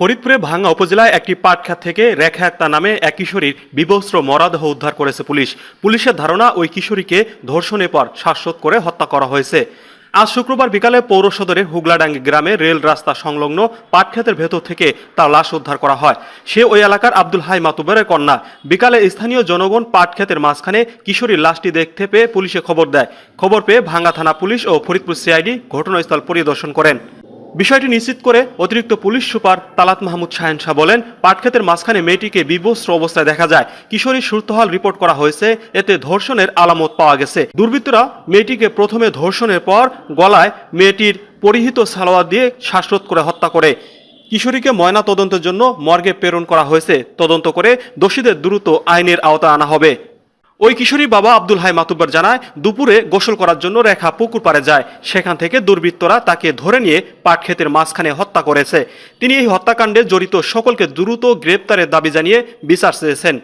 ফরিদপুরে ভাঙ্গা উপজেলায় একটি পাটখ্যাত থেকে রেখা আক্তা নামে এক কিশোরীর বিবস্ত্র মরাদেহ উদ্ধার করেছে পুলিশ। পুলিশের ধারণা, ওই কিশোরীকে ধর্ষণের পর শ্বাসরোধ করে হত্যা করা হয়েছে। আজ শুক্রবার বিকালে পৌর সদরের হুগলাডাঙ্গি গ্রামে রেল রাস্তা সংলগ্ন পাটক্ষেতের ভেতর থেকে তার লাশ উদ্ধার করা হয়। সে ওই এলাকার আব্দুল হাই মাতুবের কন্যা। বিকালে স্থানীয় জনগণ পাটক্ষেতের মাঝখানে কিশোরীর লাশটি দেখতে পেয়ে পুলিশে খবর দেয়। খবর পেয়ে ভাঙ্গা থানা পুলিশ ও ফরিদপুর সিআইডি ঘটনাস্থল পরিদর্শন করেন। বিষয়টি নিশ্চিত করে অতিরিক্ত পুলিশ সুপার তালাত মাহমুদ শাহেন শাহ বলেন, পাটক্ষেতের মাঝখানে মেয়েটিকে বিবস্ত্র অবস্থায় দেখা যায়। কিশোরীর সুরতহাল রিপোর্ট করা হয়েছে, এতে ধর্ষণের আলামত পাওয়া গেছে। দুর্বৃত্তরা মেয়েটিকে প্রথমে ধর্ষণের পর গলায় মেয়েটির পরিহিত সালোয়ার দিয়ে শ্বাসরোধ করে হত্যা করে। কিশোরীকে ময়না তদন্তের জন্য মর্গে প্রেরণ করা হয়েছে। তদন্ত করে দোষীদের দ্রুত আইনের আওতায় আনা হবে। ওই কিশোরী বাবা আব্দুল হাই মাতুব্বার জানায়, দুপুরে গোসল করার জন্য রেখা পুকুর পাড়ে যায়। সেখান থেকে দুর্বৃত্তরা তাকে ধরে নিয়ে পাটক্ষেতের মাঝখানে হত্যা করেছে। তিনি এই হত্যাকাণ্ডে জড়িত সকলকে দ্রুত গ্রেপ্তারের দাবি জানিয়ে বিচার চেয়েছেন।